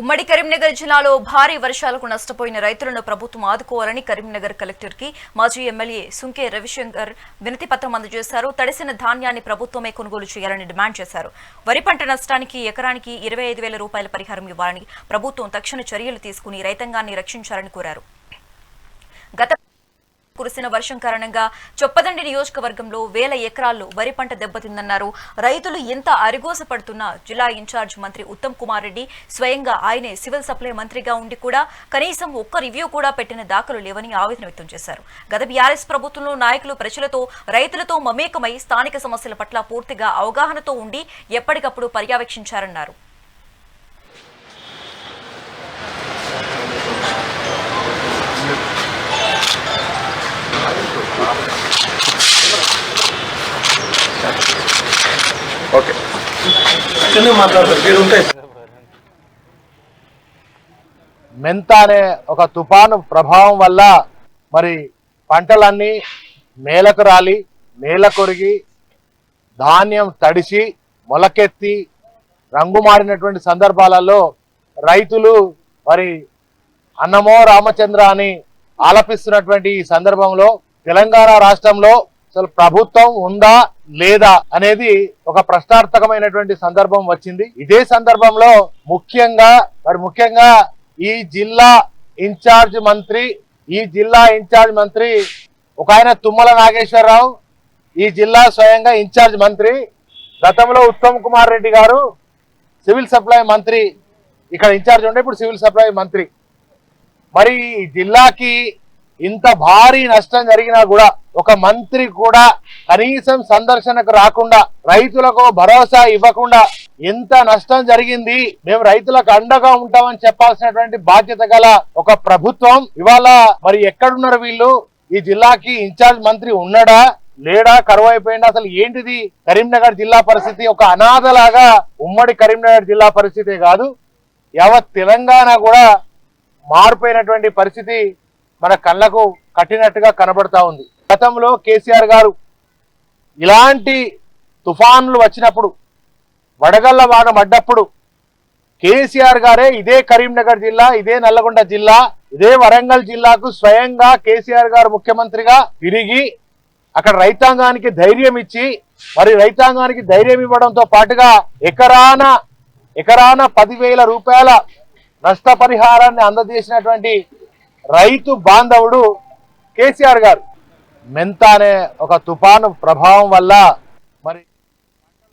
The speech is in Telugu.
ఉమ్మడి కరీంనగర్ జిల్లాలో భారీ వర్షాలకు నష్టపోయిన రైతులను ప్రభుత్వం ఆదుకోవాలని కరీంనగర్ కలెక్టర్కి మాజీ ఎమ్మెల్యే సుంకే రవిశంకర్ వినతి పత్రం అందజేశారు. తడిసిన ధాన్యాన్ని ప్రభుత్వమే కొనుగోలు చేయాలని డిమాండ్ చేశారు. వరి పంట నష్టానికి ఎకరానికి ఇరవై ఐదు వేల రూపాయల పరిహారం ఇవ్వాలని ప్రభుత్వం తక్షణ చర్యలు తీసుకుని రైతాంగాన్ని రక్షించాలని కోరారు. గత కురిసిన వర్షం కారణంగా చొప్పదండి నియోజకవర్గంలో వేల ఎకరాల్లో వరి పంట దెబ్బతిందన్నారు. రైతులు ఎంత అరిగోస పడుతున్నా జిల్లా ఇన్ఛార్జ్ మంత్రి ఉత్తమ్ కుమార్ రెడ్డి స్వయంగా ఆయనే సివిల్ సప్లై మంత్రిగా ఉండి కూడా కనీసం ఒక్క రివ్యూ కూడా పెట్టిన దాఖలు లేవని ఆవేదన వ్యక్తం చేశారు. గత బీఆర్ఎస్ ప్రభుత్వంలో నాయకులు ప్రజలతో రైతులతో మమేకమై స్థానిక సమస్యల పట్ల పూర్తిగా అవగాహనతో ఉండి ఎప్పటికప్పుడు పర్యవేక్షించారన్నారు. ఓకే. మెంత అనే ఒక తుఫాను ప్రభావం వల్ల మరి పంటలన్నీ నేలకు రాలి నేల కొరిగి ధాన్యం తడిసి మొలకెత్తి రంగు మారినటువంటి సందర్భాలలో రైతులు మరి అన్నమో రామచంద్ర అని ఆలపిస్తున్నటువంటి ఈ సందర్భంలో తెలంగాణ రాష్ట్రంలో అసలు ప్రభుత్వం ఉందా లేదా అనేది ఒక ప్రశ్నార్థకమైనటువంటి సందర్భం వచ్చింది. ఇదే సందర్భంలో ముఖ్యంగా మరి ముఖ్యంగా ఈ జిల్లా ఇన్ఛార్జ్ మంత్రి ఈ జిల్లా ఇన్ఛార్జ్ మంత్రి ఒక ఆయన తుమ్మల నాగేశ్వరరావు ఈ జిల్లా స్వయంగా ఇన్ఛార్జ్ మంత్రి గతంలో ఉత్తమ్ కుమార్ రెడ్డి గారు సివిల్ సప్లై మంత్రి ఇక్కడ ఇన్ఛార్జ్ ఉండే ఇప్పుడు సివిల్ సప్లై మంత్రి. మరి ఈ జిల్లాకి ఇంత భారీ నష్టం జరిగినా కూడా ఒక మంత్రి కూడా కనీసం సందర్శనకు రాకుండా రైతులకు భరోసా ఇవ్వకుండా ఎంత నష్టం జరిగింది మేము రైతులకు అండగా ఉంటామని చెప్పాల్సినటువంటి బాధ్యత గల ఒక ప్రభుత్వం. ఇవాళ మరి ఎక్కడున్నారు వీళ్ళు? ఈ జిల్లాకి ఇన్ఛార్జ్ మంత్రి ఉన్నాడా? లేడా? కరువు అయిపోయింది అసలు ఏంటిది? కరీంనగర్ జిల్లా పరిస్థితి ఒక అనాథలాగా ఉమ్మడి కరీంనగర్ జిల్లా పరిస్థితే కాదు యావత్ తెలంగాణ కూడా మారిపోయినటువంటి పరిస్థితి. మన కళ్ళకు కట్టినట్టుగా కనబడతా ఉంది. గతంలో కేసీఆర్ గారు ఇలాంటి తుఫాన్లు వచ్చినప్పుడు వడగళ్ళ వాన పడ్డప్పుడు కేసీఆర్ గారే ఇదే కరీంనగర్ జిల్లా ఇదే నల్లగొండ జిల్లా ఇదే వరంగల్ జిల్లాకు స్వయంగా కేసీఆర్ గారు ముఖ్యమంత్రిగా తిరిగి అక్కడ రైతాంగానికి ధైర్యం ఇచ్చి మరి రైతాంగానికి ధైర్యం ఇవ్వడంతో పాటుగా ఎకరాన ఎకరాన పదివేల రూపాయల నష్టపరిహారాన్ని అందజేసినటువంటి రైతు బాంధవుడు కేసీఆర్ గారు మెంత అనే ఒక తుఫాను ప్రభావం వల్ల మరి